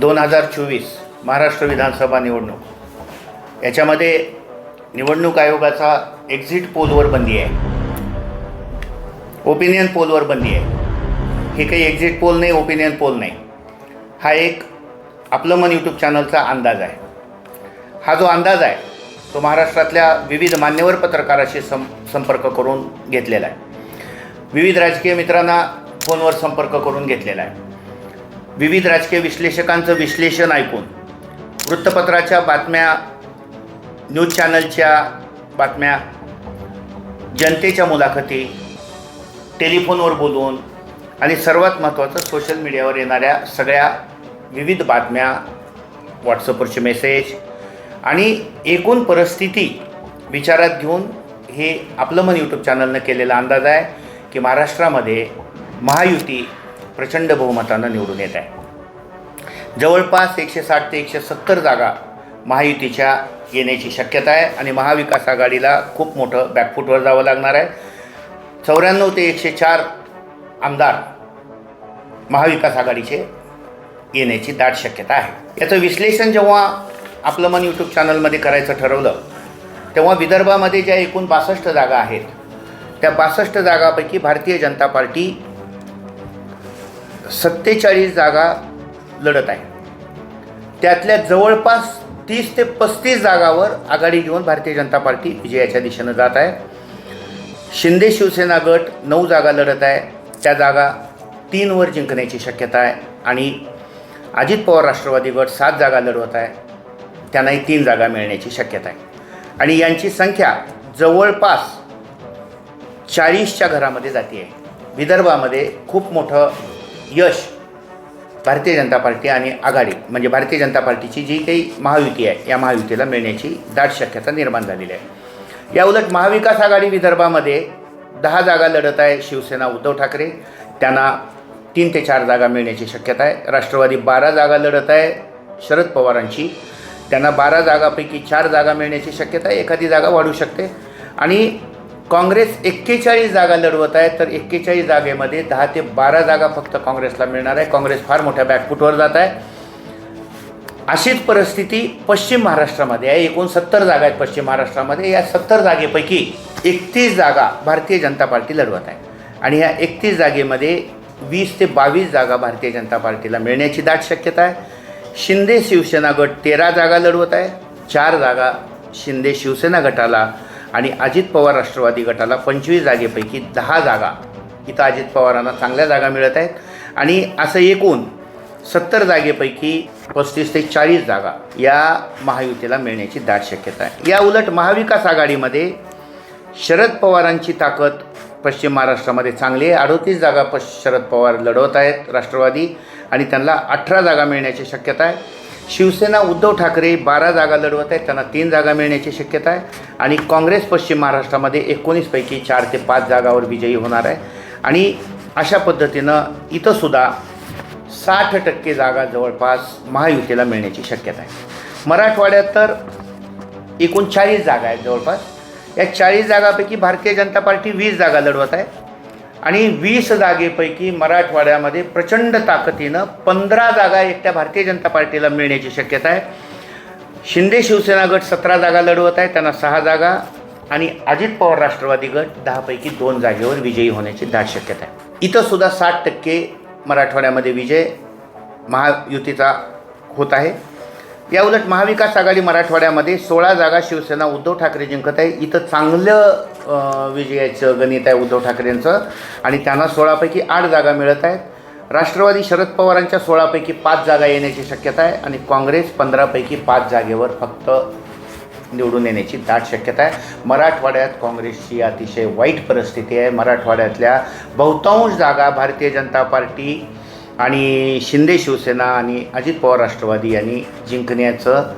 दोन हजार चोवीस महाराष्ट्र विधानसभा निवडणूक. याच्यामध्ये निवडणूक आयोगाचा एक्झिट पोलवर बंदी आहे. ओपिनियन पोलवर बंदी आहे. हे काही एक्झिट पोल नाही ओपिनियन पोल नाही. हा एक आपलं मन यूट्यूब चॅनलचा अंदाज आहे. हा जो अंदाज आहे तो महाराष्ट्रातल्या विविध मान्यवर पत्रकाराशी सं संपर्क करून घेतलेला आहे. विविध राजकीय मित्रांना फोनवर संपर्क करून घेतलेला आहे. विविध राजकीय विश्लेषकांचं विश्लेषण ऐकून वृत्तपत्राच्या बातम्या न्यूज चॅनलच्या बातम्या जनतेच्या मुलाखती टेलिफोनवर बोलून आणि सर्वात महत्त्वाचं सोशल मीडियावर येणाऱ्या सगळ्या विविध बातम्या व्हॉट्सअपवरचे मेसेज आणि एकूण परिस्थिती विचारात घेऊन हे आपलं मन यूट्यूब चॅनलनं केलेला अंदाज आहे की महाराष्ट्रामध्ये महायुती प्रचंड बहुमतानं निवडून येत आहे. जवळपास एकशे साठ ते एकशे सत्तर जागा महायुतीच्या येण्याची शक्यता आहे आणि महाविकास आघाडीला खूप मोठं बॅकफूटवर जावं लागणार आहे. चौऱ्याण्णव ते एकशे चार आमदार महाविकास आघाडीचे येण्याची दाट शक्यता आहे. याचं विश्लेषण जेव्हा आपलं मन यूट्यूब चॅनलमध्ये करायचं ठरवलं तेव्हा विदर्भामध्ये ज्या एकूण बासष्ट जागा आहेत त्या बासष्ट जागापैकी भारतीय जनता पार्टी सत्तेचाळीस जागा लढत आहे. त्यातल्या जवळपास तीस ते पस्तीस जागावर आघाडी घेऊन भारतीय जनता पार्टी विजयाच्या दिशेनं जात आहे. शिंदे शिवसेना गट नऊ जागा लढत आहे. त्या जागा तीनवर जिंकण्याची शक्यता आहे आणि अजित पवार राष्ट्रवादी गट सात जागा लढवत आहे. त्यांनाही तीन जागा मिळण्याची शक्यता आहे. आणि यांची संख्या जवळपास चाळीसच्या घरामध्ये जाते आहे. विदर्भामध्ये खूप मोठं यश भारतीय जनता पार्टी आणि आघाडी म्हणजे भारतीय जनता पार्टीची जी काही महायुती आहे या महायुतीला मिळण्याची दाट शक्यता निर्माण झालेली आहे. या उलट महाविकास आघाडी विदर्भामध्ये दहा जागा लढत आहे शिवसेना उद्धव ठाकरे. त्यांना तीन ते चार जागा मिळण्याची शक्यता आहे. राष्ट्रवादी बारा जागा लढत आहे शरद पवारांची. त्यांना बारा जागापैकी चार जागा मिळण्याची शक्यता आहे. एखादी जागा वाढू शकते. आणि काँग्रेस एक्केचाळीस जागा लढवत आहे तर एक्केचाळीस जागेमध्ये दहा ते बारा जागा फक्त काँग्रेसला मिळणार आहे. काँग्रेस फार मोठ्या बॅकफूटवर जात आहे. अशीच परिस्थिती पश्चिम महाराष्ट्रामध्ये आहे. एकूण सत्तर जागा आहेत पश्चिम महाराष्ट्रामध्ये. या सत्तर जागेपैकी एकतीस जागा भारतीय जनता पार्टी लढवत आहे. आणि ह्या एकतीस जागेमध्ये वीस ते बावीस जागा भारतीय जनता पार्टीला मिळण्याची दाट शक्यता आहे. शिंदे शिवसेना गट तेरा जागा लढवत आहे. चार जागा शिंदे शिवसेना गटाला आणि अजित पवार राष्ट्रवादी गटाला पंचवीस जागेपैकी दहा जागा. इथं अजित पवारांना चांगल्या जागा मिळत आहेत. आणि असं एकूण सत्तर जागेपैकी पस्तीस ते चाळीस जागा या महायुतीला मिळण्याची दाट शक्यता आहे. या उलट महाविकास आघाडीमध्ये शरद पवारांची ताकद पश्चिम महाराष्ट्रामध्ये चांगली आहे. अडोतीस जागा पश शरद पवार लढवत आहेत राष्ट्रवादी आणि त्यांना अठरा जागा मिळण्याची शक्यता आहे. शिवसेना उद्धव ठाकरे बारा जागा लढवत आहेत. त्यांना तीन जागा मिळण्याची शक्यता आहे. आणि काँग्रेस पश्चिम महाराष्ट्रामध्ये एकोणीसपैकी चार ते पाच जागावर विजयी होणार आहे. आणि अशा पद्धतीनं इथंसुद्धा साठ टक्के जागा जवळपास महायुतीला मिळण्याची शक्यता आहे. मराठवाड्यात तर एकूण चाळीस जागा आहेत जवळपास. या चाळीस जागापैकी भारतीय जनता पार्टी वीस जागा लढवत आहे. आणि वीस जागेपैकी मराठवाड्यामध्ये प्रचंड ताकदीनं पंधरा जागा एकट्या भारतीय जनता पार्टीला मिळण्याची शक्यता आहे. शिंदे शिवसेना गट सतरा जागा लढवत आहे त्यांना सहा जागा आणि अजित पवार राष्ट्रवादी गट दहापैकी दोन जागेवर विजयी होण्याची दाट शक्यता आहे. इथंसुद्धा साठ टक्के मराठवाड्यामध्ये विजय महायुतीचा होत आहे. या उलट महाविकास आघाडी मराठवाड्यामध्ये सोळा जागा शिवसेना उद्धव ठाकरे जिंकत आहे. इथं चांगलं विजयाचं गणित आहे उद्धव ठाकरेंचं. आणि त्यांना सोळापैकी आठ जागा मिळत आहेत. राष्ट्रवादी शरद पवारांच्या सोळापैकी पाच जागा येण्याची शक्यता आहे आणि काँग्रेस पंधरापैकी पाच जागेवर फक्त निवडून येण्याची दाट शक्यता आहे. मराठवाड्यात काँग्रेसची अतिशय वाईट परिस्थिती आहे. मराठवाड्यातल्या बहुतांश जागा भारतीय जनता पार्टी आणि शिंदे शिवसेना आणि अजित पवार राष्ट्रवादी यांनी जिंकण्याचं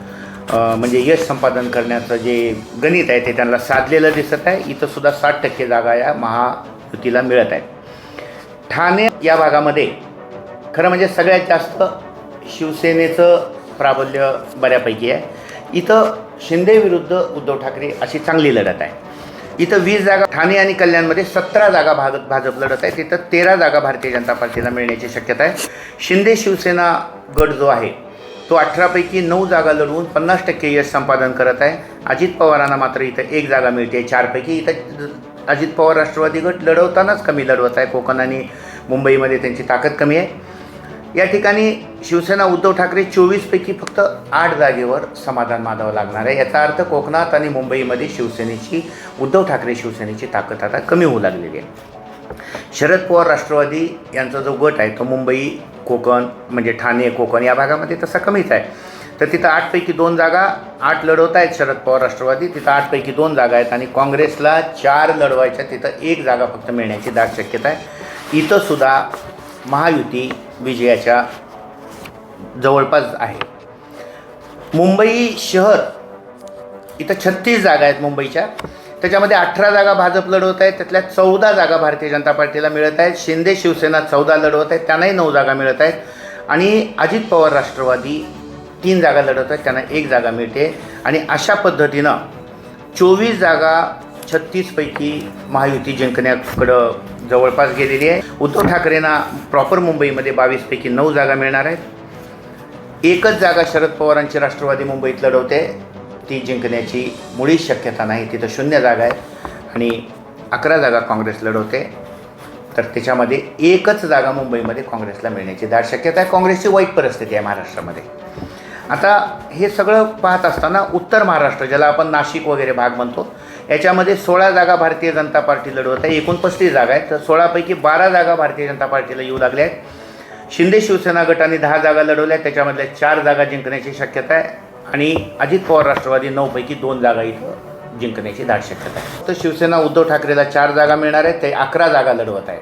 म्हणजे यश संपादन करण्याचं जे गणित आहे ते त्यांना साधलेलं दिसत आहे. इथं सुद्धा साठ टक्के जागा या महायुतीला मिळत आहेत. ठाणे या भागामध्ये खरं म्हणजे सगळ्यात जास्त शिवसेनेचं प्राबल्य बऱ्यापैकी आहे. इथं शिंदे विरुद्ध उद्धव ठाकरे अशी चांगली लढत आहे. इथं वीस जागा ठाणे आणि कल्याणमध्ये सतरा जागा भाग भाजप लढत आहे. तिथं तेरा जागा भारतीय जनता पार्टीला मिळण्याची शक्यता आहे. शिंदे शिवसेना गट जो आहे तो अठरापैकी नऊ जागा लढवून पन्नास टक्के यश संपादन करत आहे. अजित पवारांना मात्र इथं एक जागा मिळते. चारपैकी इथं अजित पवार राष्ट्रवादी गट लढवतानाच कमी लढवत आहे. कोकण आणि मुंबईमध्ये त्यांची ताकद कमी आहे. या ठिकाणी शिवसेना उद्धव ठाकरे चोवीसपैकी फक्त आठ जागेवर समाधान मानावं लागणार आहे. याचा अर्थ कोकणात आणि मुंबईमध्ये शिवसेनेची उद्धव ठाकरे शिवसेनेची ताकद आता कमी होऊ लागलेली आहे. शरद पवार राष्ट्रवादी यांचा जो गट आहे तो मुंबई कोकण म्हणजे ठाणे कोकण या भागामध्ये तसा कमीच आहे. तर तिथं आठपैकी दोन जागा आठ लढवत आहेत शरद पवार राष्ट्रवादी. तिथं आठपैकी दोन जागा आहेत आणि काँग्रेसला चार लढवायच्या तिथं एक जागा फक्त मिळण्याची दाट शक्यता आहे. इथंसुद्धा महायुती विजयाच्या जवळपास आहे. मुंबई शहर इथं छत्तीस जागा आहेत मुंबईच्या. त्याच्यामध्ये अठरा जागा भाजप लढवत आहेत त्यातल्या चौदा जागा भारतीय जनता पार्टीला मिळत आहेत. शिंदे शिवसेना चौदा लढवत आहेत त्यांनाही नऊ जागा मिळत आहेत. आणि अजित पवार राष्ट्रवादी तीन जागा लढवत आहेत त्यांना एक जागा मिळते. आणि अशा पद्धतीनं चोवीस जागा छत्तीसपैकी महायुती जिंकण्याकडं जवळपास गेलेली आहे. उद्धव ठाकरेंना प्रॉपर मुंबईमध्ये बावीसपैकी नऊ जागा मिळणार आहेत. एकच जागा शरद पवारांची राष्ट्रवादी मुंबईत लढवते. ती जिंकण्याची मुळीच शक्यता नाही. तिथं शून्य जागा आहेत आणि अकरा जागा काँग्रेस लढवते. तर त्याच्यामध्ये एकच जागा मुंबईमध्ये काँग्रेसला मिळण्याची दाट शक्यता आहे. काँग्रेसची वाईट परिस्थिती आहे महाराष्ट्रामध्ये. आता हे सगळं पाहत असताना उत्तर महाराष्ट्र ज्याला आपण नाशिक वगैरे भाग म्हणतो याच्यामध्ये सोळा जागा भारतीय जनता पार्टी लढवत आहे. एकूण पस्तीस जागा आहेत. तर सोळापैकी बारा जागा भारतीय जनता पार्टीला येऊ लागल्या आहेत. शिंदे शिवसेना गटाने दहा जागा लढवल्या आहेत. त्याच्यामधल्या चार जागा जिंकण्याची शक्यता आहे. आणि अजित पवार राष्ट्रवादी नऊपैकी दोन जागा इथं जिंकण्याची दाट शक्यता आहे. तर शिवसेना उद्धव ठाकरेला चार जागा मिळणार आहेत ते अकरा जागा लढवत आहेत.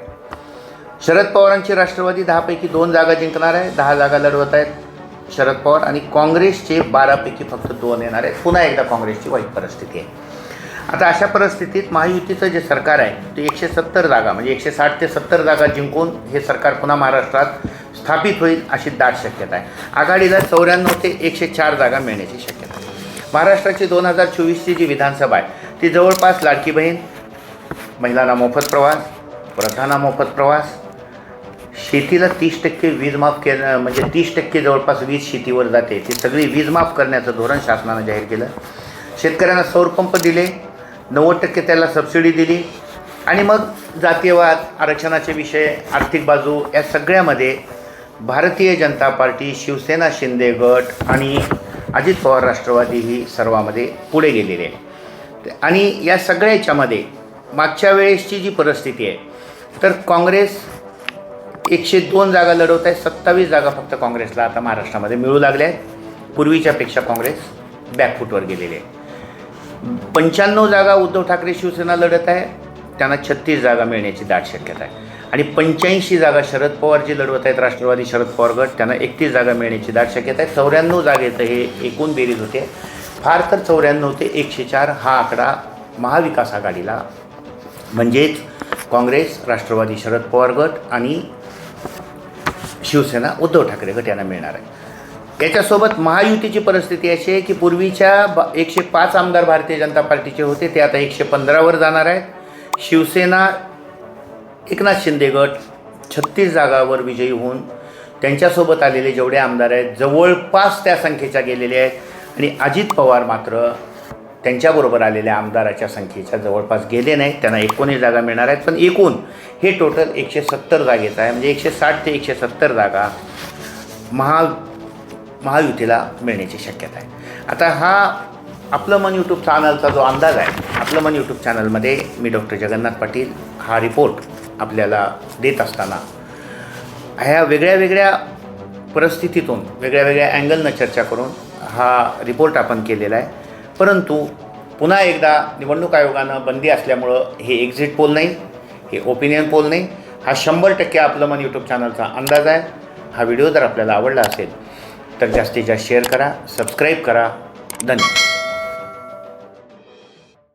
शरद पवारांची राष्ट्रवादी दहापैकी दोन जागा जिंकणार आहे दहा जागा लढवत आहेत शरद पवार आणि काँग्रेसचे बारापैकी फक्त दोन येणार आहेत. पुन्हा एकदा काँग्रेसची वाईट परिस्थिती आहे. आता अशा परिस्थितीत महायुतीचं जे सरकार आहे ते एकशे सत्तर जागा म्हणजे एकशे साठ ते सत्तर जागा जिंकून हे सरकार पुन्हा महाराष्ट्रात स्थापित होईल अशी दाट शक्यता आहे. आघाडीला चौऱ्याण्णव ते एकशे चार जागा मिळण्याची शक्यता आहे. महाराष्ट्राची दोन हजार चोवीसची जी विधानसभा आहे ती जवळपास लाडकी बहीण महिलांना मोफत प्रवास वृद्धांना मोफत प्रवास शेतीला तीस टक्के वीज माफ केलं म्हणजे तीस टक्के जवळपास वीज शेतीवर जाते. ती सगळी वीज माफ करण्याचं धोरण शासनानं जाहीर केलं. शेतकऱ्यांना सौरपंप दिले. नव्वद टक्के त्याला सबसिडी दिली. आणि मग जातीयवाद आरक्षणाचे विषय आर्थिक बाजू या सगळ्यामध्ये भारतीय जनता पार्टी शिवसेना शिंदे गट आणि अजित पवार राष्ट्रवादी ही सर्वामध्ये पुढे गेलेली आहे. आणि या सगळ्याच्यामध्ये मागच्या वेळेसची जी परिस्थिती आहे तर काँग्रेस एकशे दोन जागा लढवत आहे सत्तावीस जागा फक्त काँग्रेसला आता महाराष्ट्रामध्ये मिळू लागल्या आहेत. पूर्वीच्यापेक्षा काँग्रेस बॅकफूटवर गेलेली आहे. पंच्याण्णव जागा उद्धव ठाकरे शिवसेना लढत आहे. त्यांना छत्तीस जागा मिळण्याची दाट शक्यता आहे. आणि पंच्याऐंशी जागा शरद पवार जे लढवत आहेत राष्ट्रवादी शरद पवार गट. त्यांना एकतीस जागा मिळण्याची दाट शक्यता आहे. चौऱ्याण्णव जागेचं हे एकूण बेरीज होते. फार तर चौऱ्याण्णव ते एकशे चार हा आकडा महाविकास आघाडीला. म्हणजेच काँग्रेस राष्ट्रवादी शरद पवार गट आणि शिवसेना उद्धव ठाकरे गट यांना मिळणार आहे. याच्यासोबत महायुतीची परिस्थिती अशी आहे की पूर्वीच्या ब एकशे पाच आमदार भारतीय जनता पार्टीचे होते ते आता एकशे पंधरावर जाणार आहेत. शिवसेना एकनाथ शिंदे गट छत्तीस जागावर विजयी होऊन त्यांच्यासोबत आलेले जेवढे आमदार आहेत जवळपास त्या संख्येच्या गेलेले आहेत. आणि अजित पवार मात्र त्यांच्याबरोबर आलेल्या आमदाराच्या संख्येच्या जवळपास गेले नाहीत त्यांना एकोणीस जागा मिळणार आहेत. पण एकूण हे टोटल एकशे सत्तर जागेचं आहे. म्हणजे एकशे साठ ते एकशे सत्तर जागा महा महायुतीला मिळण्याची शक्यता आहे. आता हा आपलं मन यूट्यूब चॅनलचा जो अंदाज आहे आपलं मन यूट्यूब चॅनलमध्ये मी डॉक्टर जगन्नाथ पाटील हा रिपोर्ट आपल्याला देत असताना ह्या वेगळ्या वेगळ्या परिस्थितीतून वेगळ्या वेगळ्या अँगलनं चर्चा करून हा रिपोर्ट आपण केलेला आहे. परंतु पुन्हा एकदा निवडणूक आयोगानं बंदी असल्यामुळं हे एक्झिट पोल नाही हे ओपिनियन पोल नाही. हा शंभर टक्के आपलं मन यूट्यूब चॅनलचा अंदाज आहे. हा व्हिडिओ जर आपल्याला आवडला असेल तर जास्तीत जास्त शेअर करा सबस्क्राईब करा. धन्यवाद.